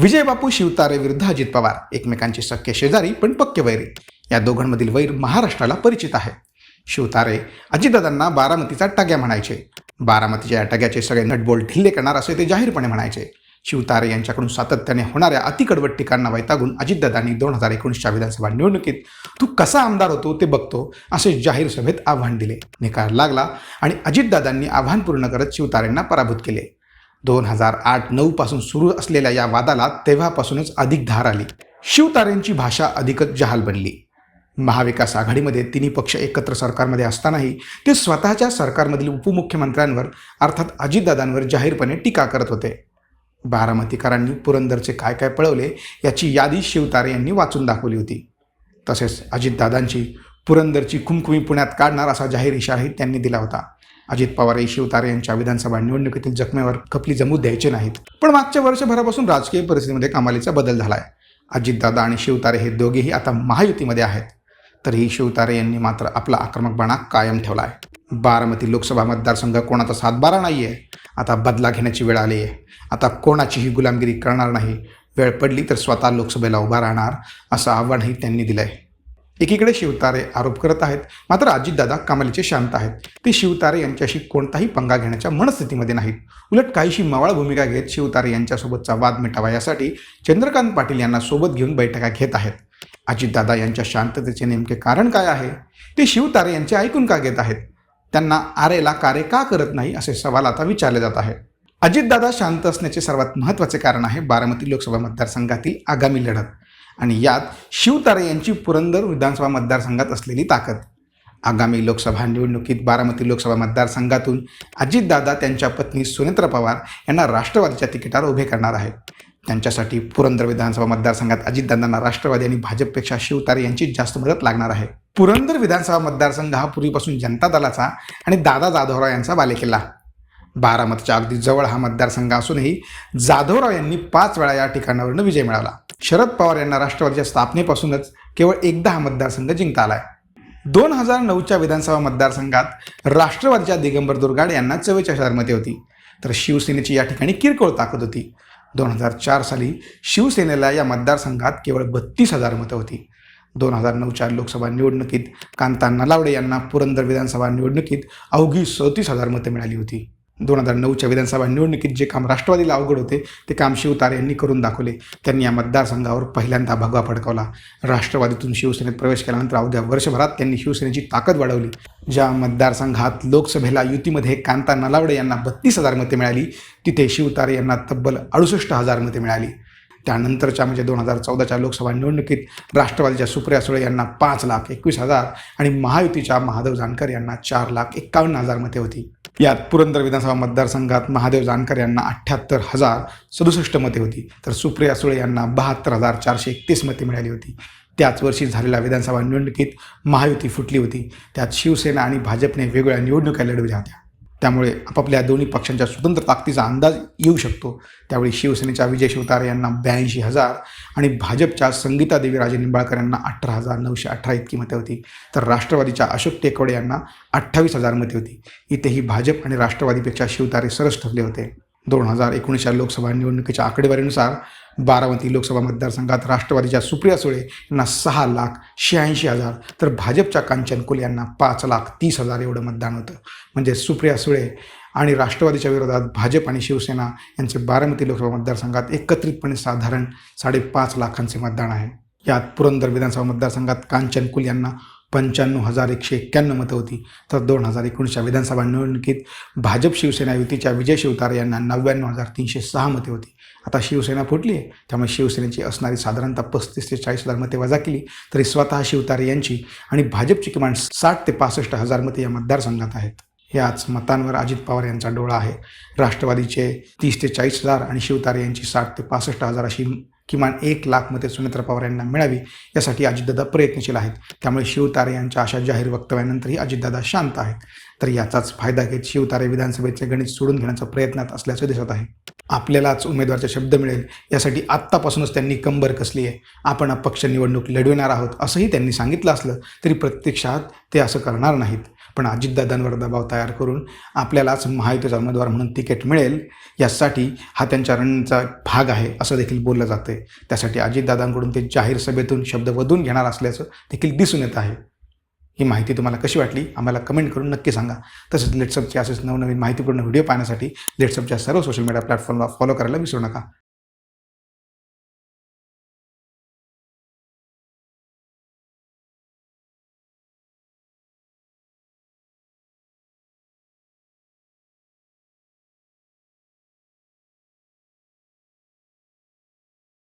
विजय बापू शिवतारे विरुद्ध अजित पवार एकमेकांचे सख्य शेजारी पण पक्के वैरी. या दोघांमधील वैर महाराष्ट्राला परिचित आहे. शिवतारे अजितदादांना बारामतीचा टग्या म्हणायचे. बारामतीच्या या टग्याचे सगळे नटबोल ढिल्ले करणार असे ते जाहीरपणे म्हणायचे. शिवतारे यांच्याकडून सातत्याने होणाऱ्या अतिकडवट टिकांना वैतागून अजितदादांनी दोन हजार एकोणीसच्या विधानसभा निवडणुकीत तू कसा आमदार होतो ते बघतो असे जाहीर सभेत आव्हान दिले. निकाल लागला आणि अजितदादांनी आव्हान पूर्ण करत शिवतारेंना पराभूत केले. दोन हजार आठ नऊ पासून सुरू असलेल्या या वादाला तेव्हापासूनच अधिक धार आली. शिवतारेंची भाषा अधिकच जहाल बनली. महाविकास आघाडीमध्ये तिन्ही पक्ष एकत्र सरकारमध्ये असतानाही ते स्वतःच्या सरकारमधील उपमुख्यमंत्र्यांवर अर्थात अजितदादांवर जाहीरपणे टीका करत होते. बारामतीकरांनी पुरंदरचे काय काय पळवले याची यादी शिवतारे यांनी वाचून दाखवली होती. तसेच अजितदादांची पुरंदरची खुमखुमी पुण्यात काढणार असा जाहीर इशाराही त्यांनी दिला होता. अजित पवारही शिवतारे यांच्या विधानसभा निवडणुकीतील जखमेवर खपली जमू द्यायचे नाहीत. पण मागच्या वर्षभरापासून राजकीय परिस्थितीमध्ये कमालीचा बदल झाला आहे अजितदादा आणि शिवतारे हे दोघेही आता महायुतीमध्ये आहेत. तरीही शिवतारे यांनी मात्र आपला आक्रमकपणा कायम ठेवला आहे बारामती लोकसभा मतदारसंघ कोणाचा सातबारा नाही आहे आता बदला घेण्याची वेळ आली आहे आता कोणाचीही गुलामगिरी करणार नाही. वेळ पडली तर स्वतः लोकसभेला उभा राहणार असं आव्हानही त्यांनी दिलं आहे एकीकडे शिवतारे आरोप करत आहेत. मात्र अजितदादा कमालीचे शांत आहेत. ते शिवतारे यांच्याशी कोणताही पंगा घेण्याच्या मनस्थितीमध्ये नाहीत. उलट काहीशी मवाळ भूमिका घेत शिवतारे यांच्यासोबतचा वाद मिटावा यासाठी चंद्रकांत पाटील यांना सोबत घेऊन बैठका घेत आहेत. अजितदादा यांच्या शांततेचे नेमके कारण काय आहे? ते शिवतारे यांचे ऐकून का घेत आहेत? त्यांना आरेला कार्य का करत नाही असे सवाल आता विचारले जात आहे अजितदादा शांत असण्याचे सर्वात महत्त्वाचे कारण आहे बारामती लोकसभा मतदारसंघातील आगामी लढत. आणि यात शिवतारे यांची पुरंदर विधानसभा मतदारसंघात असलेली ताकद. आगामी लोकसभा निवडणुकीत बारामती लोकसभा मतदारसंघातून अजितदादा त्यांच्या पत्नी सुनेत्रा पवार यांना राष्ट्रवादीच्या तिकिटावर उभे करणार आहेत. त्यांच्यासाठी पुरंदर विधानसभा मतदारसंघात अजितदादांना राष्ट्रवादी आणि भाजपपेक्षा शिवतारे यांची जास्त मदत लागणार आहे. पुरंदर विधानसभा मतदारसंघ हा पूर्वीपासून जनता दलाचा आणि दादा जाधवराव यांचा बालेकिल्ला. बारामतीच्या अगदी जवळ हा मतदारसंघ असूनही जाधवराव यांनी पाच वेळा या ठिकाणावरून विजय मिळवला. शरद पवार यांना राष्ट्रवादीच्या स्थापनेपासूनच केवळ एकदा हा मतदारसंघ जिंकता आलाय दोन हजार नऊच्या विधानसभा मतदारसंघात राष्ट्रवादीच्या दिगंबर दुर्गाड यांना चव्वेचाळीस हजार मते होती. तर शिवसेनेची या ठिकाणी किरकोळ ताकद होती. दोन हजार चार साली शिवसेनेला या मतदारसंघात केवळ बत्तीस हजार मतं होती. दोन हजार नऊच्या लोकसभा निवडणुकीत कांता नलावडे यांना पुरंदर विधानसभा निवडणुकीत अवघी सदतीस हजार मतं मिळाली होती. दोन हजार नऊच्या विधानसभा निवडणुकीत जे काम राष्ट्रवादीला अवघड होते ते काम शिवतारे यांनी करून दाखवले. त्यांनी या मतदारसंघावर पहिल्यांदा भगवा फडकावला. राष्ट्रवादीतून शिवसेनेत प्रवेश केल्यानंतर अवघ्या वर्षभरात त्यांनी शिवसेनेची ताकद वाढवली. ज्या मतदारसंघात लोकसभेला युतीमध्ये कांता नलावडे यांना बत्तीस हजार मते मिळाली तिथे शिवतारे यांना तब्बल अडुसष्ट हजार मते मिळाली. त्यानंतरच्या म्हणजे दोन हजार चौदाच्या लोकसभा निवडणुकीत राष्ट्रवादीच्या सुप्रिया सुळे यांना पाच लाख एकवीस हजार आणि महायुतीच्या महादेव जानकर यांना चार लाख एक्कावन्न हजार मते होती. यात पुरंदर विधानसभा मतदारसंघात महादेव जानकर यांना अठ्ठ्याहत्तर हजार सदुसष्ट मते होती तर सुप्रिया सुळे यांना बहात्तर हजार चारशे एकतीस मते मिळाली होती. त्याच वर्षी झालेल्या विधानसभा निवडणुकीत महायुती फुटली होती. त्यात शिवसेना आणि भाजपने वेगवेगळ्या निवडणुका लढविल्या होत्या. त्यामुळे आपापल्या दोन्ही पक्षांच्या स्वतंत्र ताकदीचा अंदाज येऊ शकतो. त्यावेळी शिवसेनेच्या विजय शिवतारे यांना ब्याऐंशी हजार आणि भाजपच्या संगीता देवी राजे निंबाळकर यांना अठरा हजार नऊशे अठरा इतकी मते होती. तर राष्ट्रवादीच्या अशोक टेकवडे यांना अठ्ठावीस हजार मते होती. इथेही भाजप आणि राष्ट्रवादीपेक्षा शिवतारे सरस ठरले होते. दोन हजार एकोणीसच्या लोकसभा निवडणुकीच्या आकडेवारीनुसार बारामती लोकसभा मतदारसंघात राष्ट्रवादीच्या सुप्रिया सुळे यांना सहा लाख शहाऐंशी हजार तर भाजपच्या कांचन कुल यांना पाच लाख तीस हजार एवढं मतदान होतं. म्हणजे सुप्रिया सुळे आणि राष्ट्रवादीच्या विरोधात भाजप आणि शिवसेना यांचे बारामती लोकसभा मतदारसंघात एकत्रितपणे साधारण साडेपाच लाखांचे मतदान आहे. यात पुरंदर विधानसभा मतदारसंघात कांचन कुल यांना पंच्याण्णव हजार एकशे एक्क्याण्णव मतं होती. तर दोन हजार एकोणीसच्या विधानसभा निवडणुकीत भाजप शिवसेना युतीच्या विजय शिवतारे यांना नव्याण्णव हजार तीनशे सहा मते होती. आता शिवसेना फुटली आहे. त्यामुळे शिवसेनेची असणारी साधारणतः पस्तीस ते चाळीस हजार मते वजा केली तरी स्वतः शिवतारे यांची आणि भाजपची किमान साठ ते पासष्ट हजार मते या मतदारसंघात आहेत. याच मतांवर अजित पवार यांचा डोळा आहे. राष्ट्रवादीचे तीस ते चाळीस हजार आणि शिवतारे यांची साठ ते पासष्ट हजार अशी किमान एक लाख मते सुनेत्रा पवार यांना मिळावी यासाठी अजितदादा प्रयत्नशील आहेत. त्यामुळे शिवतारे यांच्या अशा जाहीर वक्तव्यानंतरही अजितदादा शांत आहेत. तर याचाच फायदा घेत शिवतारे विधानसभेचे गणित सोडून घेण्याचा प्रयत्नात असल्याचं दिसत आहे. आपल्यालाच उमेदवारचा शब्द मिळेल यासाठी आत्तापासूनच त्यांनी कंबर कसली आहे. आपण अपक्ष निवडणूक लढविणार आहोत असंही त्यांनी सांगितलं असलं तरी प्रत्यक्षात ते असं करणार नाहीत. पण अजितदादांवर दबाव तयार करून आपल्यालाच महायुतीचा उमेदवार म्हणून तिकीट मिळेल यासाठी हा त्यांच्या रणचा भाग आहे असं देखील बोललं जातं आहे त्यासाठी अजितदादांकडून ते जाहीर सभेतून शब्द वधून घेणार असल्याचं देखील दिसून येत आहे. ही माहिती तुम्हाला कशी वाटली आम्हाला कमेंट करून नक्की सांगा. तसेच लेट्सअपचे असेच नवनवीन माहितीपूर्ण व्हिडिओ पाहण्यासाठी लेट्सअपच्या सर्व सोशल मीडिया प्लॅटफॉर्मला फॉलो करायला विसरू नका.